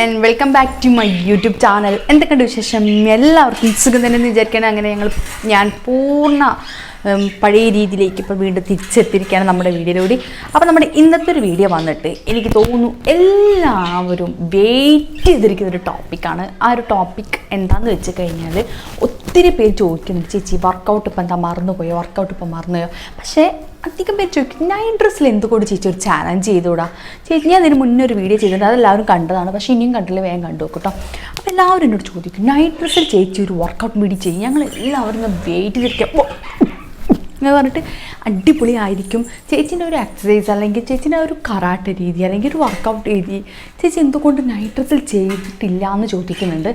And welcome back to my YouTube channel എന്തൊക്കെയുണ്ട് വിശേഷം? എല്ലാവർക്കും സുഖം തന്നെ എന്ന് വിചാരിക്കണം അങ്ങനെ ഞങ്ങൾ ഞാൻ പൂർണ പഴയ രീതിയിലേക്ക് ഇപ്പോൾ വീണ്ടും തിരിച്ചെത്തിയിരിക്കുകയാണ് നമ്മുടെ വീഡിയോയിലൂടെ. അപ്പോൾ നമ്മുടെ ഇന്നത്തെ ഒരു വീഡിയോ വന്നിട്ട് എനിക്ക് തോന്നുന്നു എല്ലാവരും വെയിറ്റ് ചെയ്തിരിക്കുന്ന ഒരു ടോപ്പിക്കാണ് ആ ഒരു ടോപ്പിക് എന്താണെന്ന് വെച്ച് കഴിഞ്ഞാൽ ഒത്തിരി പേര് ചോദിക്കുന്നുണ്ട് ചേച്ചി വർക്കൗട്ട് ഇപ്പം എന്താ മറന്നുപോയോ? വർക്കൗട്ട് ഇപ്പം മറന്നുപോയോ? പക്ഷേ അധികം പേര് ചോദിക്കും നൈൻ ഡ്രസ്സിൽ എന്തുകൊണ്ട് ചേച്ചി ഒരു ചാലഞ്ച് ചെയ്തുകൂടാ? ചേച്ചി ഞാൻ ഇതിന് മുന്നേ ഒരു വീഡിയോ ചെയ്തിട്ടുണ്ട് അതെല്ലാവരും കണ്ടതാണ് പക്ഷേ ഇനിയും കണ്ടില്ല വേഗം കണ്ടു നോക്കട്ടോ കേട്ടോ അപ്പോൾ എല്ലാവരും എന്നോട് ചോദിക്കും നൈറ്റ് ഡ്രസ്സിൽ ചേച്ചി ഒരു വർക്കൗട്ട് വീഡിയോ ചെയ്യും? ഞങ്ങൾ എല്ലാവരും വെയിറ്റ് ചെയ്തിരിക്കാം. ഓ, എന്ന് പറഞ്ഞിട്ട് അടിപൊളിയായിരിക്കും. ചേച്ചീന്റെ ഒരു എക്സസൈസ് അല്ലെങ്കിൽ ചേച്ചീന്റെ ഒരു കറാട്ട രീതി അല്ലെങ്കിൽ ഒരു വർക്കൗട്ട് രീതി ചേച്ചി എന്തുകൊണ്ട് നൈറ്റ് ചെയ്തിട്ടില്ല എന്ന് ചോദിക്കുന്നുണ്ട്.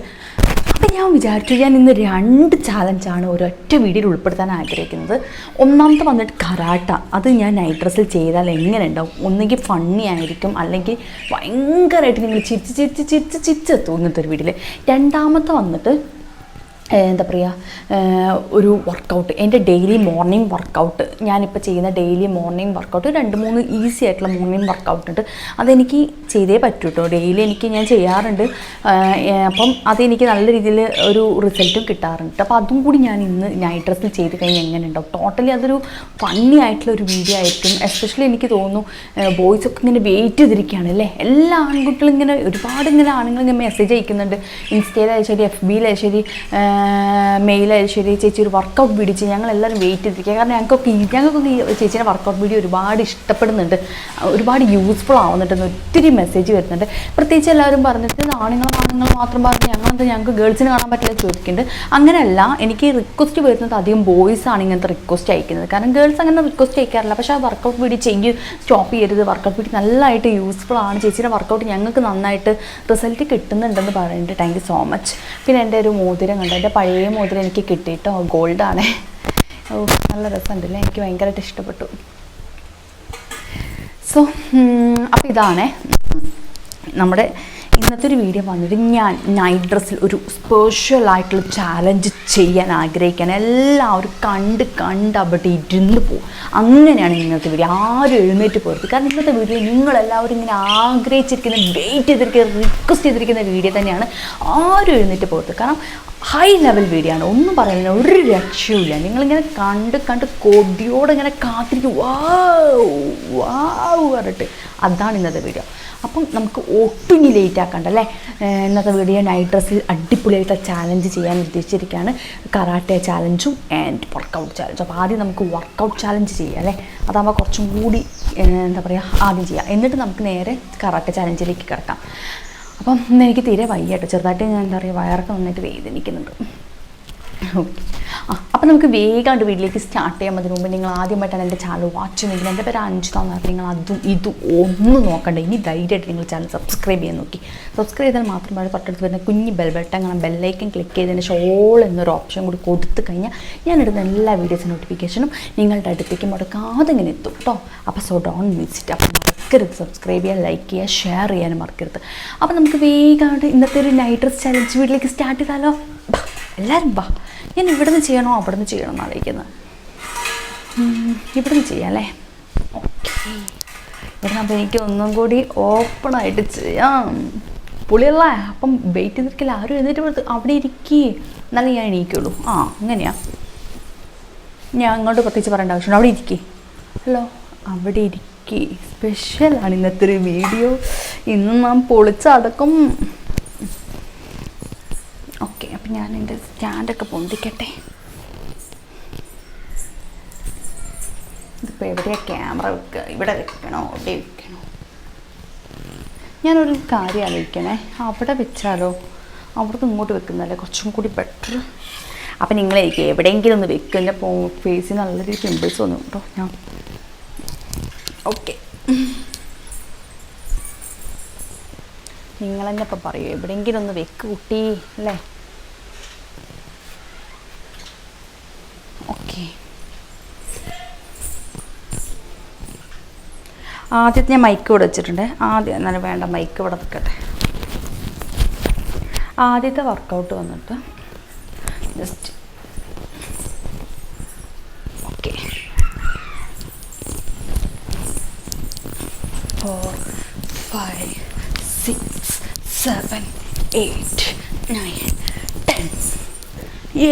അപ്പം ഞാൻ വിചാരിച്ചു ഞാൻ ഇന്ന് രണ്ട് ചാലഞ്ചാണ് ഒരൊറ്റ വീഡിയോയിൽ ഉൾപ്പെടുത്താൻ ആഗ്രഹിക്കുന്നത്. ഒന്നാമത്തെ വന്നിട്ട് കറാട്ട അത് ഞാൻ നൈറ്റ് ഡ്രസ്സിൽ ചെയ്താൽ എങ്ങനെ ഉണ്ടാവും? ഒന്നെങ്കിൽ ഫണ്ണി ആയിരിക്കും അല്ലെങ്കിൽ ഭയങ്കരമായിട്ട് നിങ്ങൾ ചിരിച്ച് ചിരിച്ച് ചിരിച്ച് ചിരിച്ചെത്തും ഇങ്ങനത്തെ ഒരു വീട്ടിൽ രണ്ടാമത്തെ വന്നിട്ട് എന്താ പറയുക ഒരു വർക്കൗട്ട് എന്റെ ഡെയിലി മോർണിംഗ് വർക്കൗട്ട് ഞാനിപ്പോൾ ചെയ്യുന്ന ഡെയിലി മോർണിംഗ് വർക്കൗട്ട് രണ്ട് മൂന്ന് ഈസി ആയിട്ടുള്ള മോർണിംഗ് വർക്കൗട്ട് ഉണ്ട്. അതെനിക്ക് ചെയ്തേ പറ്റൂ കേട്ടോ ഡെയിലി എനിക്ക് ഞാൻ ചെയ്യാറുണ്ട്. അപ്പം അതെനിക്ക് നല്ല രീതിയിൽ ഒരു റിസൾട്ടും കിട്ടാറുണ്ട്. അപ്പോൾ അതും കൂടി ഞാൻ ഇന്ന് നൈറ്റ് ഡ്രസ്സിൽ ചെയ്ത് കഴിഞ്ഞാൽ എങ്ങനെ ഉണ്ടാവും ടോട്ടലി അതൊരു ഫണ്ണി ആയിട്ടുള്ള ഒരു വീഡിയോ ആയിരിക്കും. എസ്പെഷ്യലി എനിക്ക് തോന്നുന്നു ബോയ്സ് ഒക്കെ ഇങ്ങനെ വെയിറ്റ് ചെയ്തിരിക്കുകയാണ് അല്ലേ? എല്ലാ ആൺകുട്ടികളും ഇങ്ങനെ ഒരുപാട് ഇങ്ങനെ ആണുങ്ങൾ ഇങ്ങനെ മെസ്സേജ് അയക്കുന്നുണ്ട്. ഇൻസ്റ്റയിലായാലും ശരി എഫ് ബിയിലായാലും ശരി മെയിലായാലും ശരി ചേച്ചി ഒരു വർക്കൗട്ട് വീഡിയോ ചെയ്യും. ഞങ്ങൾ എല്ലാവരും വെയിറ്റ് ചെയ്തിരിക്കുക. കാരണം ഞങ്ങൾക്കൊക്കെ ഞങ്ങൾക്കൊക്കെ ഈ ചേച്ചിയുടെ വർക്കൗട്ട് വീഡിയോ ഒരുപാട് ഇഷ്ടപ്പെടുന്നുണ്ട്. ഒരുപാട് യൂസ്ഫുൾ ആവുന്നുണ്ടെന്ന് ഒത്തിരി മെസ്സേജ് വരുന്നുണ്ട്. പ്രത്യേകിച്ച് എല്ലാവരും പറഞ്ഞിട്ട് ആണുങ്ങൾ ആണുങ്ങൾ മാത്രം പറഞ്ഞ് ഞങ്ങളെന്താ ഞങ്ങൾക്ക് ഗേൾസിന് കാണാൻ പറ്റില്ല? ചോദിക്കുന്നുണ്ട്. അങ്ങനെയല്ല എനിക്ക് റിക്വസ്റ്റ് വരുന്നത് അധികം ബോയ്സ് ആണ് ഇങ്ങനത്തെ റിക്വസ്റ്റ് അയക്കുന്നത്. കാരണം ഗേൾസ് അങ്ങനെ റിക്വസ്റ്റ് അയക്കാറില്ല. പക്ഷേ ആ വർക്കൗട്ട് വീഡിയോ ചെയ്യും സ്റ്റോപ്പ് ചെയ്യരുത്. വർക്കൗട്ട് വീഡിയോ നല്ലതായിട്ട് യൂസ്ഫുൾ ആണ്. ചേച്ചിയുടെ വർക്കൗട്ട് ഞങ്ങൾക്ക് നന്നായിട്ട് റിസൾട്ട് കിട്ടുന്നുണ്ടെന്ന് പറയുന്നുണ്ട്. താങ്ക് യു സോ മച്ച് പിന്നെ എന്റെ ഒരു മോതിരം കണ്ടു? എന്റെ പഴയ മോതിരം എനിക്ക് കിട്ടിയിട്ടോ. ഗോൾഡാണ്. ഓ നല്ല രസമുണ്ടല്ലേ? എനിക്ക് ഭയങ്കരമായിട്ട് ഇഷ്ടപ്പെട്ടു. സോ അപ്പോൾ ഇതാണ് നമ്മുടെ ഇന്നത്തെ ഒരു വീഡിയോ വന്നിട്ട് ഞാൻ നൈറ്റ് ഡ്രസ്സിൽ ഒരു സ്പെഷ്യൽ ആയിട്ടുള്ള ചാലഞ്ച് ചെയ്യാൻ ആഗ്രഹിക്കാൻ എല്ലാവരും കണ്ട് കണ്ട് അവിടെ ഇരുന്ന് പോകും. അങ്ങനെയാണ് ഇന്നത്തെ വീഡിയോ ആരും എഴുന്നേറ്റ് പോകരുത് കാരണം ഇന്നത്തെ വീഡിയോ നിങ്ങളെല്ലാവരും ഇങ്ങനെ ആഗ്രഹിച്ചിരിക്കുന്ന വെയിറ്റ് ചെയ്തിരിക്കുന്ന റിക്വസ്റ്റ് ചെയ്തിരിക്കുന്ന വീഡിയോ തന്നെയാണ്. ആരും എഴുന്നേറ്റ് പോകരുത്. കാരണം ഹൈ ലെവൽ വീഡിയോ ആണ്. ഒന്നും പറയുന്നില്ല ഒരു രക്ഷയുമില്ല. നിങ്ങളിങ്ങനെ കണ്ട് കണ്ട് കൊടിയോടെ ഇങ്ങനെ കാത്തിരിക്കും. വാവ് വാവ് പറഞ്ഞിട്ട് അതാണ് ഇന്നത്തെ വീഡിയോ അപ്പം നമുക്ക് ഒട്ടും ലേറ്റ് ആക്കണ്ട അല്ലേ? ഇന്നത്തെ വീഡിയോ നൈറ്റ് ഡ്രസ്സിൽ അടിപൊളിയായിട്ട് ചാലഞ്ച് ചെയ്യാൻ ഉദ്ദേശിച്ചിരിക്കുകയാണ്. കറാട്ടെ ചാലഞ്ചും ആൻഡ് വർക്കൗട്ട് ചാലഞ്ചും അപ്പോൾ ആദ്യം നമുക്ക് വർക്കൗട്ട് ചാലഞ്ച് ചെയ്യാം അല്ലേ? അതാകുമ്പോൾ കുറച്ചും കൂടി എന്താ പറയുക ആദ്യം ചെയ്യാം. എന്നിട്ട് നമുക്ക് നേരെ കറാട്ടെ ചാലഞ്ചിലേക്ക് കിടക്കാം. അപ്പം എനിക്ക് തീരെ വയ്യ കേട്ടോ. ചെറുതായിട്ട് ഞാൻ എന്താ പറയുക വയറൊക്കെ നന്നായിട്ട് വേദനിക്കുന്നുണ്ട്. ഓക്കെ ആ അപ്പം നമുക്ക് വേഗമായിട്ട് വീട്ടിലേക്ക് സ്റ്റാർട്ട് ചെയ്യാൻ മതി. മുമ്പ് നിങ്ങൾ ആദ്യമായിട്ടാണ് എന്റെ ചാനൽ വാച്ച് ചെയ്യുന്നെങ്കിൽ എന്റെ പേര് അഞ്ച് തന്നാൽ നിങ്ങൾ അതും ഇതും ഒന്നും നോക്കണ്ട. ഇനി ധൈര്യമായിട്ട് നിങ്ങൾ ചാനൽ സബ്സ്ക്രൈബ് ചെയ്യാൻ നോക്കി. സബ്സ്ക്രൈബ് ചെയ്താൽ മാത്രമേ തൊട്ടടുത്ത് വരുന്ന കുഞ്ഞ് ബെൽ ബട്ടൺ കാണാം ബെല്ലൈക്കൻ ക്ലിക്ക് ചെയ്തതിന് ഷോൾ എന്നൊരു ഓപ്ഷൻ കൂടി കൊടുത്തു കഴിഞ്ഞാൽ ഞാൻ ഇടുന്ന എല്ലാ വീഡിയോസ് നോട്ടിഫിക്കേഷനും നിങ്ങളുടെ അടുത്തേക്ക് മുടക്കാതെ ഇങ്ങനെ എത്തും. കേട്ടോ അപ്പോൾ സോ ഡോൺ മിസ് ഇറ്റ് അപ്പം മറക്കരുത്. സബ്സ്ക്രൈബ് ചെയ്യാൻ ലൈക്ക് ചെയ്യുക ഷെയർ ചെയ്യാനും മറക്കരുത്. അപ്പോൾ നമുക്ക് വേഗമായിട്ട് ഇന്നത്തെ ഒരു നൈറ്റ് ഡ്രസ് ചലഞ്ച് വീട്ടിലേക്ക് സ്റ്റാർട്ട് ചെയ്താലോ? എല്ലാവരും ബാ ഞാൻ ഇവിടെ നിന്ന് ചെയ്യണോ? അവിടെ നിന്ന് ചെയ്യണോ എന്ന് ആലോചിക്കുന്നത് ഇവിടെ നിന്ന് ചെയ്യാം അല്ലേ? ഓക്കെ ഇവിടെ അപ്പോൾ എനിക്ക് ഒന്നും കൂടി ഓപ്പണായിട്ട് ചെയ്യാം. പുളിയല്ല അപ്പം വെയിറ്റ് ചെയ്തിരിക്കില്ല? ആരും എഴുന്നേറ്റ് അവിടെ ഇരിക്കേ. എന്നാലേ ഞാൻ എണീക്കുള്ളൂ. ആ അങ്ങനെയാ. ഞാൻ അങ്ങോട്ട് പ്രത്യേകിച്ച് പറയേണ്ട ആവശ്യമുണ്ട് അവിടെ ഇരിക്കേ. ഹലോ അവിടെ ഇരിക്കേ. സ്പെഷ്യലാണ് ഇന്നത്തെ ഒരു വീഡിയോ ഇന്ന് നാം പൊളിച്ചടക്കും. ഓക്കെ അപ്പം ഞാൻ എന്റെ സ്റ്റാൻഡൊക്കെ പൊന്തിക്കട്ടെ. ഇതിപ്പോൾ എവിടെയാണ് ക്യാമറ വെക്കുക ഇവിടെ വെക്കണോ? അവിടെ വെക്കണോ? ഞാനൊരു കാര്യം ആലോചിക്കണേ. അവിടെ വെച്ചാലോ? അവിടുന്ന് ഇങ്ങോട്ട് വെക്കുന്നതല്ലേ കുറച്ചും കൂടി ബെറ്റർ അപ്പം നിങ്ങളെ എവിടെയെങ്കിലും ഒന്ന് വെക്കും. എന്റെ ഫേസിൽ നല്ല രീതിയിൽ പിമ്പിൾസ് വന്നു കേട്ടോ. ഞാൻ ഓക്കെ. നിങ്ങൾ തന്നെ ഇപ്പം പറയൂ. എവിടെയെങ്കിലും ഒന്ന് വെക്ക് കുട്ടി അല്ലേ? ഓക്കെ. ആദ്യത്തെ ഞാൻ മൈക്ക് ഇവിടെ വെച്ചിട്ടുണ്ട്. ആദ്യം എന്നാലും വേണ്ട മൈക്ക് ഇവിടെ വെക്കട്ടെ. ആദ്യത്തെ വർക്കൗട്ട് വന്നിട്ട് just okay four five six seven eight nine ten ഏ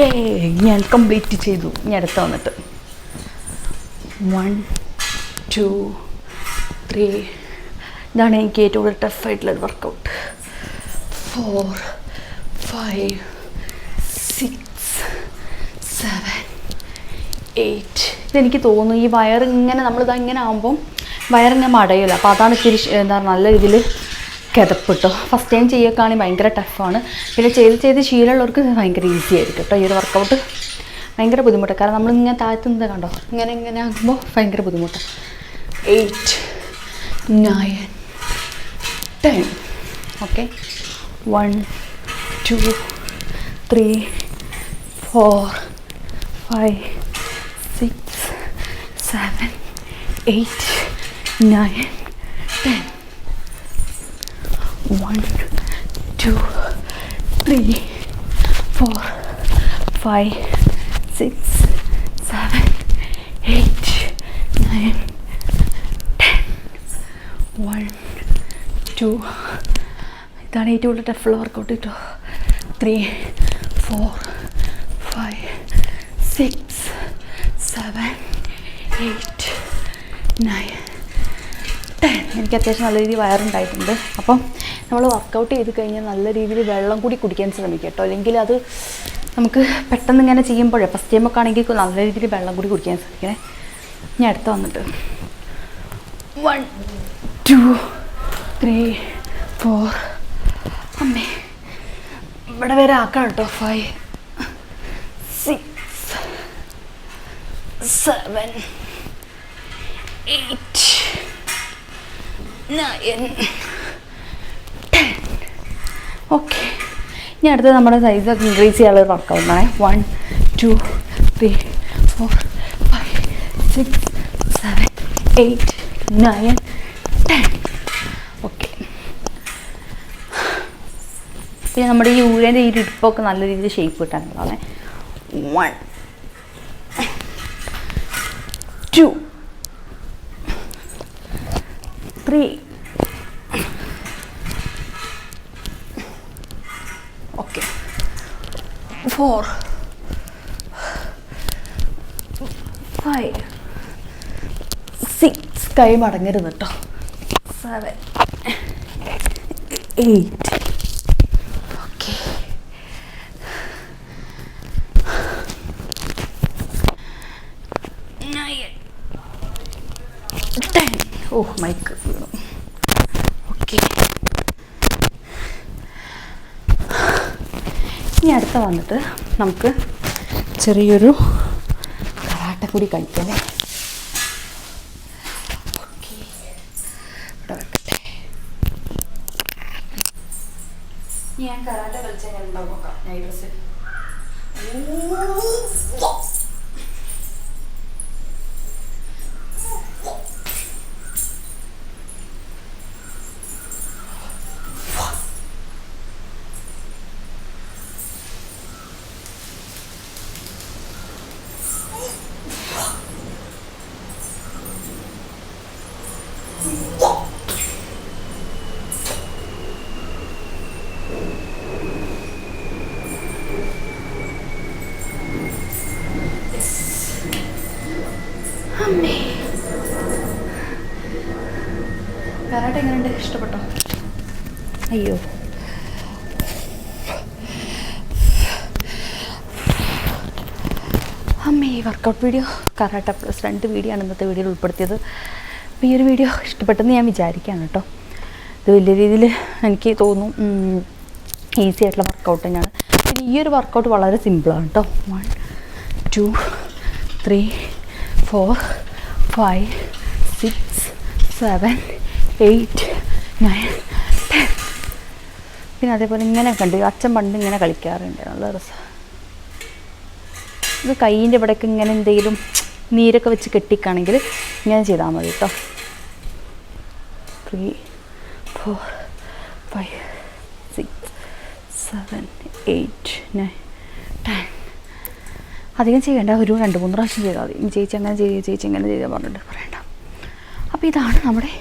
ഞാൻ കംപ്ലീറ്റ് ചെയ്തു. ഞാൻ അടുത്ത് വന്നിട്ട്. വൺ ടു ത്രീ ഇതാണ് എനിക്ക് ഏറ്റവും കൂടുതൽ ടഫായിട്ടുള്ള workout four five six seven eight ഇതെനിക്ക് തോന്നുന്നു ഈ വയർ ഇങ്ങനെ നമ്മളിതാ ഇങ്ങനെ ആകുമ്പം വയറിങ്ങനെ മടയില്ല അപ്പോൾ അതാണ് തിരിച്ച് എന്താ നല്ല രീതിയിൽ കിതപ്പിട്ടോ. ഫസ്റ്റ് ടൈം ചെയ്യൊക്കെയാണെങ്കിൽ ഭയങ്കര ടഫാണ് പിന്നെ ചെയ്ത് ചെയ്ത് ശീലമുള്ളവർക്ക് ഭയങ്കര ഈസി ആയിരിക്കും കേട്ടോ ഈ ഒരു വർക്കൗട്ട് ഭയങ്കര ബുദ്ധിമുട്ടാണ് കാരണം നമ്മളിങ്ങനെ താഴ്ത്തുന്നത് കണ്ടോ? ഇങ്ങനെ ഇങ്ങനെ ആകുമ്പോൾ ഭയങ്കര ബുദ്ധിമുട്ടാണ് eight nine ten okay one two three four five six seven eight nine ten one two three four five six seven eight nine ten one two ഇതാണ് ഏറ്റവും കൂടുതൽ ടഫുള്ള വർക്കൗട്ട് കേട്ടോ three four five six seven eight nine ten എനിക്ക് അത്യാവശ്യം നല്ല രീതിയിൽ വയറുണ്ടായിട്ടുണ്ട് അപ്പം നമ്മൾ വർക്കൗട്ട് ചെയ്ത് കഴിഞ്ഞാൽ നല്ല രീതിയിൽ വെള്ളം കൂടി കുടിക്കാൻ ശ്രമിക്കുക കേട്ടോ. അല്ലെങ്കിൽ അത് നമുക്ക് പെട്ടെന്ന് ഇങ്ങനെ ചെയ്യുമ്പോഴേ ഫസ്റ്റ് ടൈമൊക്കെ ആണെങ്കിൽ നല്ല രീതിയിൽ വെള്ളം കൂടി കുടിക്കാൻ ശ്രമിക്കണേ. ഞാൻ അടുത്ത് വന്നിട്ട്. വൺ ടു ത്രീ ഫോർ അമ്മേ ഇവിടെ വരെ ആക്കണം കേട്ടോ. Five six seven eight nine okay. ഇനി അടുത്ത് നമ്മുടെ സൈസ് ഇൻക്രീസ് ചെയ്യാനുള്ള ഒരു ആണ്. One two three four five six seven eight nine ten okay പിന്നെ നമ്മുടെ ഈ ഊഴേന്റെ ഈ ഇടുപ്പൊക്കെ നല്ല രീതിയിൽ shape കിട്ടാനുള്ളതാണ്. One two three okay four five six കൈ മടങ്ങരുത് കേട്ടോ. Seven eight okay nine ten ഓ മൈക്ക് വീണു ഓക്കെ ഇനി അടുത്ത വന്നിട്ട് നമുക്ക് ചെറിയൊരു കറാട്ട കൂടി കഴിക്കാം ഞാൻ കറാട്ട കളിച്ചാൽ ഞാൻ ഉണ്ടാവും. നോക്കാം നൈറ്റ് ഡ്രസ്സിൽ കരാട്ടെ എങ്ങനെയുണ്ട് ഇഷ്ടപ്പെട്ടോ? അയ്യോ. അമ്മേ ഈ വർക്കൗട്ട് വീഡിയോ കരാട്ട പ്ലസ് രണ്ട് വീഡിയോ ആണ് ഇന്നത്തെ വീഡിയോയിൽ ഉൾപ്പെടുത്തിയത്. അപ്പോൾ ഈ ഒരു വീഡിയോ ഇഷ്ടപ്പെട്ടെന്ന് ഞാൻ വിചാരിക്കുകയാണ് കേട്ടോ. ഇത് വലിയ രീതിയിൽ എനിക്ക് തോന്നും ഈസി ആയിട്ടുള്ള വർക്കൗട്ട് തന്നെയാണ്. പിന്നെ ഈ ഒരു വർക്കൗട്ട് വളരെ സിമ്പിളാണ് കേട്ടോ. One two three four five six seven eight nine ten പിന്നെ അതേപോലെ ഇങ്ങനെ കണ്ട്. അച്ഛൻ പണ്ട് ഇങ്ങനെ കളിക്കാറുണ്ട്. നല്ല രസം. ഇത് കൈയിന്റെ ഇവിടേക്ക് ഇങ്ങനെ എന്തെങ്കിലും നീരൊക്കെ വെച്ച് കെട്ടിക്കാണെങ്കിൽ ഇങ്ങനെ ചെയ്താൽ മതി കേട്ടോ. Three four five six seven eight nine ten അധികം ചെയ്യേണ്ട ഒരു രണ്ട് മൂന്ന് പ്രാവശ്യം ചെയ്താൽ മതി. ചേച്ചി അങ്ങനെ ചെയ്യുക ചേച്ചി ഇങ്ങനെ ചെയ്യുക പറഞ്ഞിട്ട് പറയണ്ട. അപ്പോൾ ഇതാണ് നമ്മുടെ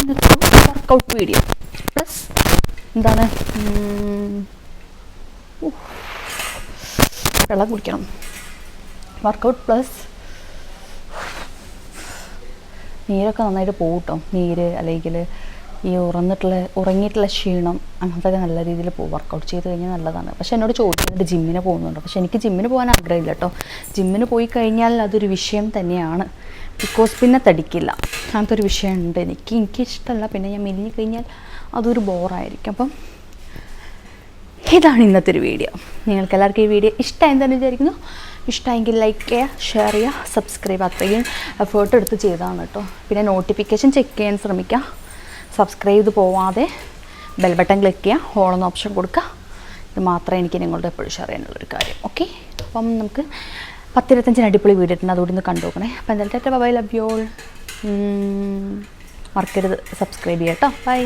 ഇന്നത്തെ വർക്കൗട്ട് വീഡിയോ പ്ലസ് എന്താണ്. വെള്ളം കുടിക്കണം. വർക്കൗട്ട് പ്ലസ് നീരൊക്കെ നന്നായിട്ട് പോകും കേട്ടോ നീര് അല്ലെങ്കിൽ ഈ ഉറന്നിട്ടുള്ള ഉറങ്ങിയിട്ടുള്ള ക്ഷീണം അങ്ങനത്തെ നല്ല രീതിയിൽ പോകും വർക്കൗട്ട് ചെയ്ത് കഴിഞ്ഞാൽ നല്ലതാണ്. പക്ഷെ എന്നോട് ചോദിക്കുന്നുണ്ട് ജിമ്മിന് പോകുന്നുണ്ടോ? പക്ഷെ എനിക്ക് ജിമ്മിന് പോകാൻ ആഗ്രഹമില്ല കേട്ടോ. ജിമ്മിന് പോയി കഴിഞ്ഞാൽ അതൊരു വിഷയം തന്നെയാണ്. ബിക്കോസ് പിന്നെ തടിക്കില്ല. അങ്ങനത്തെ ഒരു വിഷയമുണ്ട്. എനിക്ക് എനിക്ക് ഇഷ്ടമല്ല പിന്നെ ഞാൻ മെലിഞ്ഞു കഴിഞ്ഞാൽ അതൊരു ബോറായിരിക്കും അപ്പം ഇതാണ് ഇന്നത്തെ ഒരു വീഡിയോ നിങ്ങൾക്ക് എല്ലാവർക്കും ഈ വീഡിയോ ഇഷ്ടമായി തന്നെ വിചാരിക്കുന്നു. ഇഷ്ടമെങ്കിൽ ലൈക്ക് ചെയ്യുക ഷെയർ ചെയ്യുക സബ്സ്ക്രൈബ് അത്രയും എഫേർട്ട് എടുത്ത് ചെയ്തതാണ് കേട്ടോ. പിന്നെ നോട്ടിഫിക്കേഷൻ ചെക്ക് ചെയ്യാൻ ശ്രമിക്കുക. സബ്സ്ക്രൈബ് ചെയ്ത് പോവാതെ ബെൽ ബട്ടൺ ക്ലിക്ക് ചെയ്യുക ഹോളെന്ന ഓപ്ഷൻ കൊടുക്കുക ഇത് മാത്രമേ എനിക്ക് നിങ്ങളുടെ എപ്പോഴും ഷെയർ ചെയ്യാനുള്ളൊരു കാര്യം. ഓക്കെ അപ്പം നമുക്ക് പത്തിരുപത്തഞ്ചിന് അടിപൊളി വീഡിയോ ഇട്ടുണ്ട് അതുകൂടി ഒന്ന് കണ്ടു നോക്കണേ. അപ്പം എന്തായാലും ബൈ ലവ് യു ഓൾ മറക്കരുത്. സബ്സ്ക്രൈബ് ചെയ്യാം കേട്ടോ. ബൈ